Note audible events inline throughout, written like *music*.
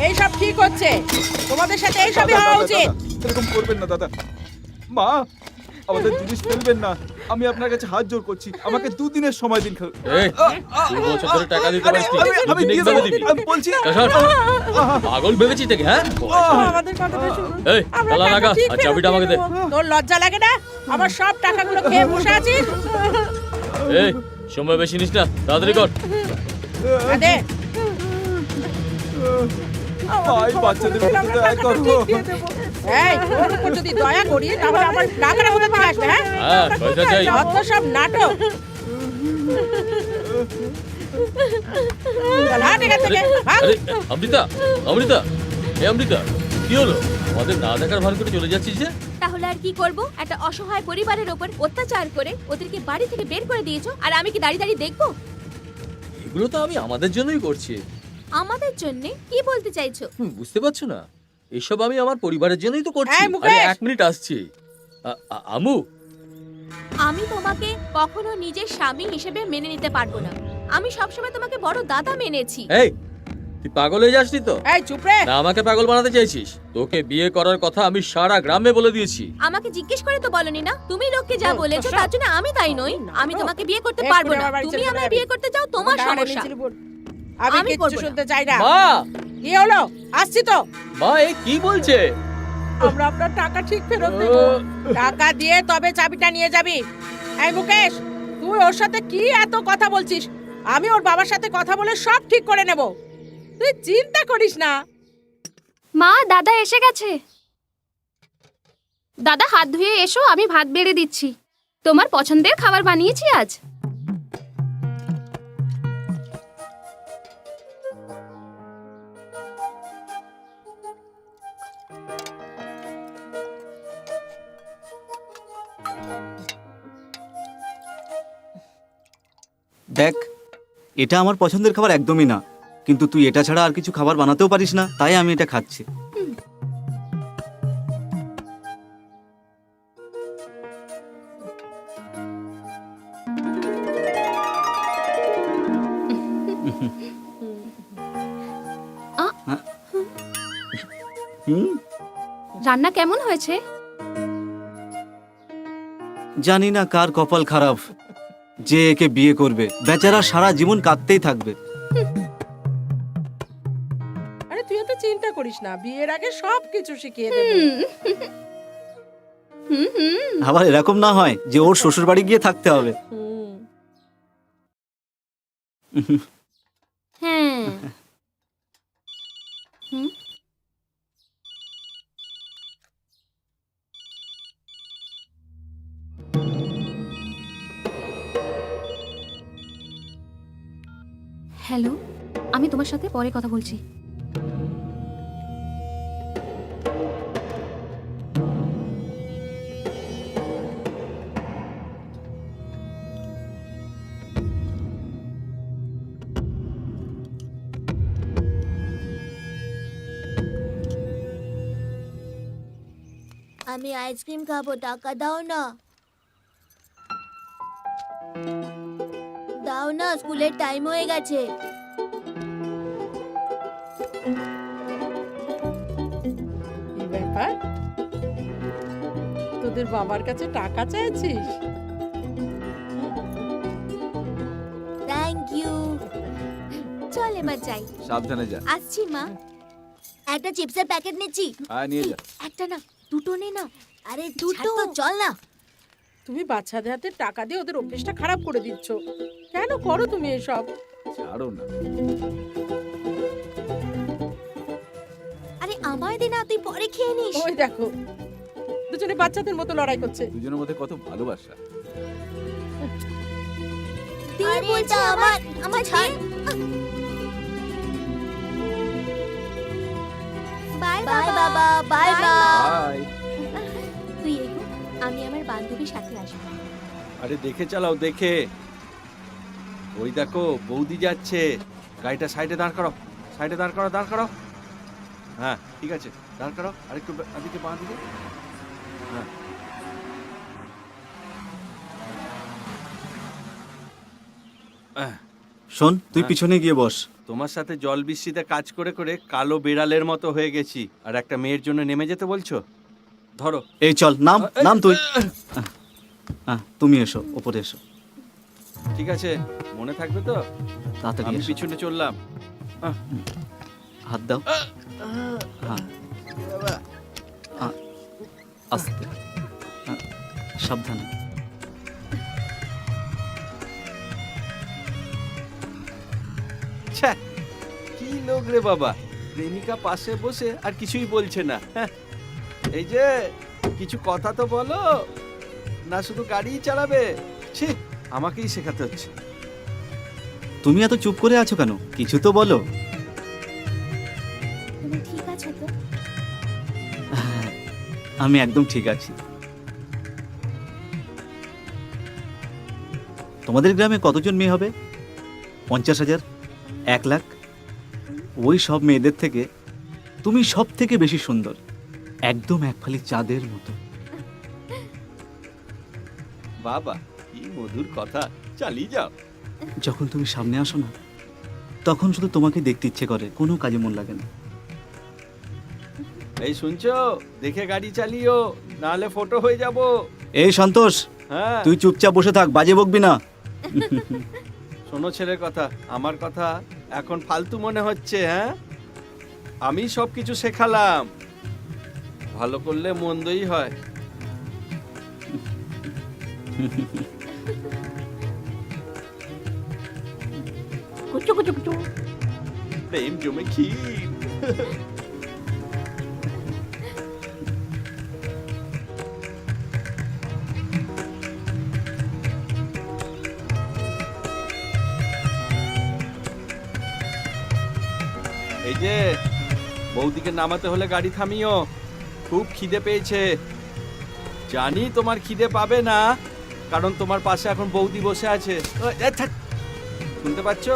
এইসব ঠিক হচ্ছে তোমাদের সাথে এইসবই দাদা, হওয়া উচিত। এরকম করবেন না দাদা। মা আমাদের *laughs* জিনিস ফেলবেন না। আমি আপনার কাছে হাত জোর করছি। আমাকে দুদিনের সময় দিন এই টাকা দিতে আমি- আমি দিয়ে দেবো, দিবি? আমি বলছি পাগল ভেবেছিস নাকি হ্যাঁ? আমাদের কথাটা শুনুন। এই, তালা লাগা, আর চাবিটা আমাকে দে। তোর লজ্জা লাগে না? আমার সব টাকাগুলো খেয়ে বসে আছিস? এই সময় বেশি নিস না। তাড়াতাড়ি কর। দে। ভাই বাচ্চাদের প্রতি দয়া করো এই ওর উপর যদি দয়া করি তাহলে আমার টাকাটা কোথা থেকে আসবে হ্যাঁ? হ্যাঁ পয়সা চাই। যত সব নাটক। হাট এখান থেকে ভাগ। আরে অমৃতা অমৃতা এই অমৃতা কি হলো? আমাদের না দেখার ভান করে চলে যাচ্ছিস যে? তাহলে আর কি করব? একটা অসহায় পরিবারের ওপর অত্যাচার করে ওদেরকে বাড়ি থেকে বের করে দিয়েছ আর আমি কি দাঁড়িয়ে দাঁড়িয়ে দেখব? এগুলো তো আমি আমাদের জন্যই করছি। আমাদের জন্য কি বলতে চাইছো? হুম, বুঝতে পারছ না। এসব আমি আমার পরিবারের জন্যই তো করছি। এই, মুকেশ! আরে এক মিনিট আসছি। আ- আ- আমু! আমি তোমাকে কখনো নিজের স্বামী হিসেবে মেনে নিতে পারব না। আমি সবসময় তোমাকে বড় দাদা মেনেছি। এই তুই পাগল হয়ে যাসনি তো? এই চুপ রে! না আমাকে পাগল বানাতে চাইছিস। তোকে বিয়ে করার কথা আমি সারা গ্রামে বলে দিয়েছি। আমাকে জিজ্ঞেস করে তো বলনি না? তুমি লোককে যা ও, বলেছ তার জন্য আমি তাই নই। আমি তোমাকে বিয়ে করতে পারব না। আমার বাড়ি তুমি আমায় বিয়ে করতে চাও তোমার সমস্যা। বল। আমি আমি না। শুনতে চাই না। মা! কি হলো? আসছি তো। মা এ কি বলছে? আমরা আপনার টাকা ঠিক ফেরত দেব। টাকা দিয়ে তবে চাবিটা নিয়ে যাবি। এই মুকেশ তুই ওর সাথে কি এত কথা বলছিস? আমি ওর বাবার সাথে কথা বলে সব ঠিক করে নেব। তুই চিন্তা করিস না। মা দাদা এসে গেছে। দাদা হাত ধুয়ে এসো আমি ভাত বেড়ে দিচ্ছি। তোমার পছন্দের খাবার বানিয়েছি আজ। দেখ এটা আমার পছন্দের খাবার একদমই না। কিন্তু তুই এটা ছাড়া আর কিছু খাবার বানাতেও পারিস না তাই আমি এটা খাচ্ছি। হুম। রান্না কেমন হয়েছে? জানি না কার কপাল খারাপ। যে একে বিয়ে করবে বেচারা সারা জীবন কাঁদতেই থাকবে। আরে তুই এত চিন্তা করিস না বিয়ের আগে সব কিছু শিখিয়ে দেব। হুম। হুম আবার এরকম না হয় যে ওর শ্বশুর বাড়ি গিয়ে থাকতে হবে। হুম। হ্যাঁ। হুম। হ্যালো আমি তোমার সাথে পরে কথা বলছি। আমি আইসক্রিম খাব টাকা দাও না। দাও না স্কুলের টাইম হয়ে গেছে। কি ব্যাপার? তোদের বাবার কাছে টাকা চাইছিস? থ্যাংক ইউ চল এবার যাই। সাবধানে যা। আসছি মা। একটা চিপসের প্যাকেট নিচ্ছি। আয় নিয়ে যা। একটা না দুটো নে না। আরে দুটো? চল না। তুমি বাচ্চাদের হাতে টাকা দিয়ে ওদের অভ্যেসটা খারাপ করে দিচ্ছ। কেন করো তুমি এসব? ছাড়ো না। আরে আমায় দে না তুই পরে খেয়ে নিস। ওই দেখো দুজনে বাচ্চাদের মতো লড়াই করছে। দুজনের মধ্যে কত ভালোবাসা। দিয়ে বলছি আমার আমার ছাড় বাই বাই বাবা। Bye bye. সাথে আসব। আরে দেখে চালাও দেখে। ওই দেখো বৌদি যাচ্ছে। গাড়িটা সাইডে দাঁড় করো সাইডে দাঁড় করো দাঁড় করো হ্যাঁ ঠিক আছে দাঁড় করো আরেকটু এদিকে বাঁ দিকে। হ্যাঁ। শোন তুই হ্যাঁ। পিছনে গিয়ে বস। তোমার সাথে জল বৃষ্টিতে কাজ করে করে কালো বেড়ালের মতো হয়ে গেছি। আর একটা মেয়ের জন্য নেমে যেতে বলছো? ধরো। এই চল নাম নাম তুই। হ্যাঁ তুমি এসো ওপরে এসো। ঠিক আছে মনে থাকবে তো? তাড়াতাড়ি আমি পিছনে চললাম। হাত দাও। হ্যাঁ। আস্তে। সাবধানে। কি লোক রে বাবা? প্রেমিকা পাশে বসে আর কিছুই বলছে না। হ্যাঁ, এই যে কিছু কথা তো বলো। না শুধু গাড়িই চালাবে। ছি আমাকেই শেখাতে হচ্ছে। তুমি এত চুপ করে আছো কেন? কিছু তো বলো। তুমি ঠিক আছো তো? হ্যাঁ, *laughs* আমি একদম ঠিক আছি। তোমাদের গ্রামে কতজন মেয়ে হবে? পঞ্চাশ হাজার? এক লাখ? ওই সব মেয়েদের থেকে তুমি সব থেকে বেশি সুন্দর। একদম এক ফালি চাঁদের মতো। বাবা কি মধুর কথা। চালিয়ে যাও। যখন তুমি সামনে আসো না তখন শুধু তোমাকে দেখতে ইচ্ছে করে কোনো কাজে মন লাগে না। এই শুনছো? দেখে গাড়ি চালিও নাহলে ফটো হয়ে যাব। এই সন্তোষ হ্যাঁ। তুই চুপচাপ বসে থাক বাজে বকবি না। শোনো ছেলের কথা আমার কথা এখন ফালতু মনে হচ্ছে হ্যাঁ? আমি সব কিছু শেখালাম। ভালো করলে মন্দই হয়। কুচু কুচু কুচু। প্রেম জমে ক্ষীর। এই যে বৌদিকে নামাতে হলে গাড়ি থামিও। খুব খিদে পেয়েছে। জানি তোমার খিদে পাবে না কারণ তোমার পাশে এখন বৌদি বসে আছে। ও, শুনতে পাচ্ছ?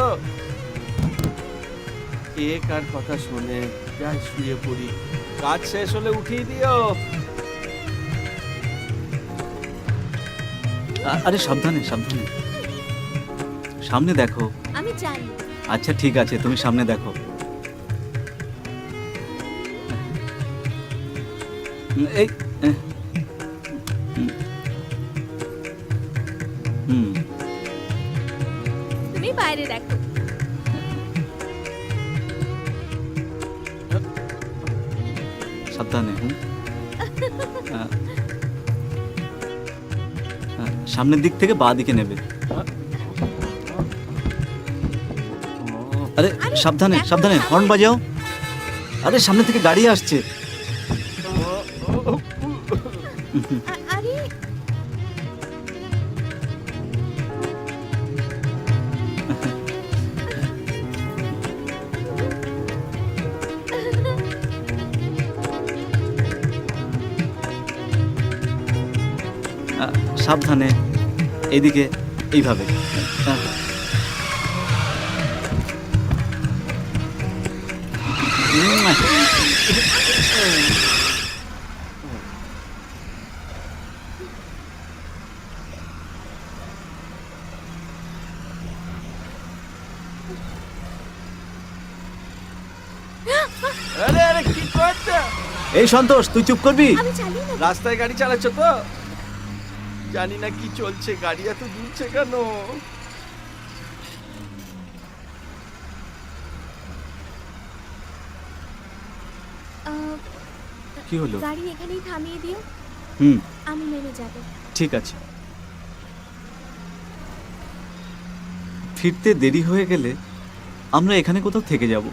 কে কার কথা শুনে? যাই শুয়ে পড়ি। কাজ শেষ হলে উঠিয়ে দিও। আরে সাবধানে সাবধানে। সামনে দেখো। আমি জানি আচ্ছা ঠিক আছে তুমি সামনে দেখো। এই হুম। তুমি বাইরে দেখো। সাবধানে সামনের দিক থেকে বাঁ দিকে নেবে। আরে সাবধানে সাবধানে হর্ন বাজাও। আরে সামনে থেকে গাড়ি আসছে। আরে সাবধানে এইদিকে এইভাবে আ। আরে আরে কি করছ? এই সন্তোষ তুই চুপ করবি? আমি রাস্তায় গাড়ি চালাচ্ছ তো? জানি না কি চলছে গাড়ি এত দূরছে কেন? আহ, কি হলো? গাড়ি এখানেই থামিয়ে দিও। হুম। আমি নেমে যাব। ঠিক আছে। ফিরতে দেরি হয়ে গেলে আমরা এখানে কোথাও থেকে যাব।